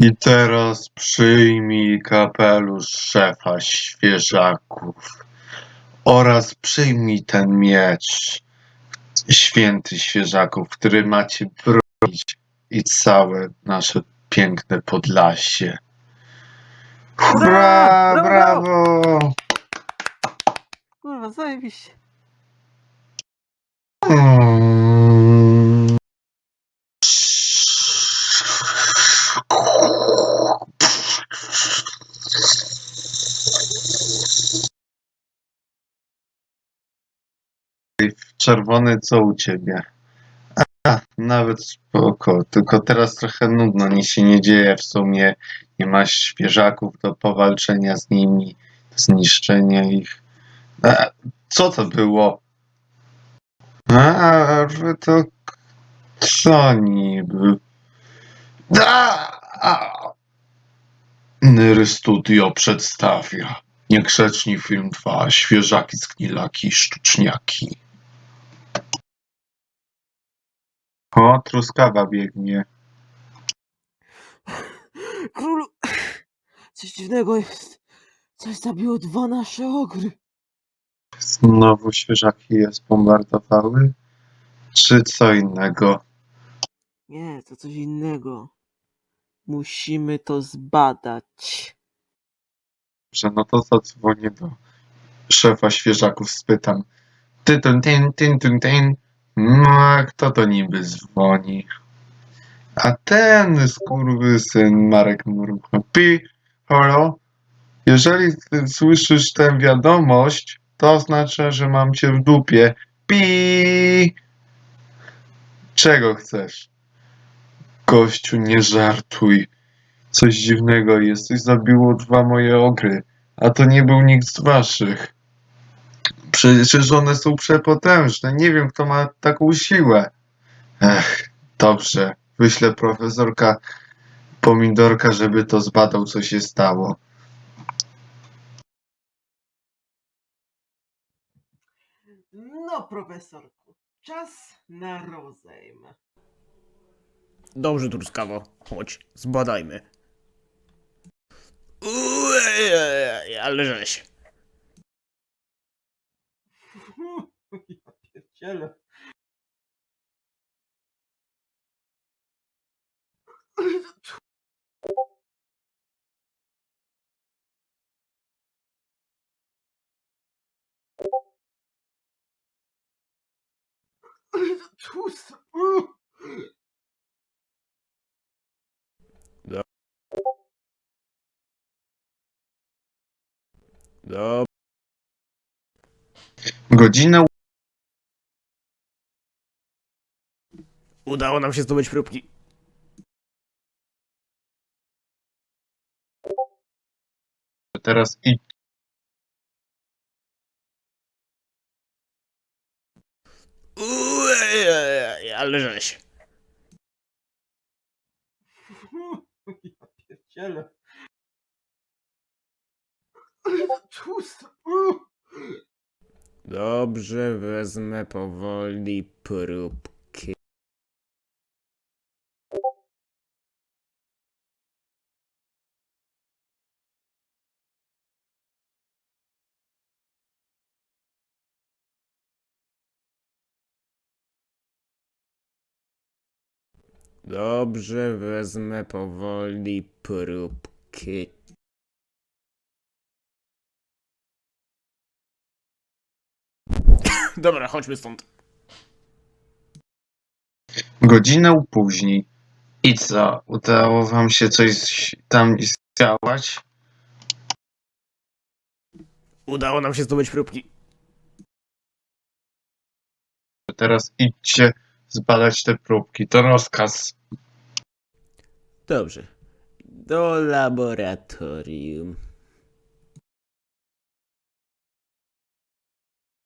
I teraz przyjmij kapelusz szefa świeżaków oraz przyjmij ten miecz święty świeżaków, który macie bronić i całe nasze piękne Podlasie. Hurra! Brawo! Kurwa, zajebiście. Czerwony, co u ciebie? A, nawet spoko, tylko teraz trochę nudno, nic się nie dzieje w sumie. Nie masz świeżaków do powalczenia z nimi, do zniszczenia ich. A, co to było? A, to co niby? A, a. Nyry Studio przedstawia Niegrzeczni Film 2, Świeżaki, Sknilaki, Sztuczniaki. O, truskawa biegnie. Królu, coś dziwnego jest. Coś zabiło dwa nasze ogry. Znowu świeżaki je zbombardowały? Czy co innego? Nie, to coś innego. Musimy to zbadać. Że no to zadzwonię do szefa świeżaków, spytam. Ty, tyn, tyn, tyn, tyn, tyn. No, a kto to niby dzwoni? A ten skurwysyn Marek Murko. Pi, halo? Jeżeli ty słyszysz tę wiadomość, to oznacza, że mam cię w dupie. Pi! Czego chcesz? Gościu, nie żartuj. Coś dziwnego jest. Zabiło dwa moje ogry. A to nie był nikt z waszych. Przecież one są przepotężne. Nie wiem, kto ma taką siłę. Ech, dobrze. Wyślę profesorka Pomidorka, żeby to zbadał, co się stało. No, profesorku, czas na rozejm. Dobrze, Truskawo. Chodź, zbadajmy. Ale żeś. Ja pierdzielę. Tłusty. Dobrze. Udało nam się zdobyć próbki. teraz idź. Ale żeś. Ja pierdzielę. Tłusty. Dobrze, wezmę powoli próbki. Dobrze, wezmę powoli próbki. Dobra, chodźmy stąd. Godzinę później. I co? Udało wam się coś tam zdziałać? Udało nam się zdobyć próbki. Teraz idźcie zbadać te próbki. To rozkaz. Dobrze. Do laboratorium.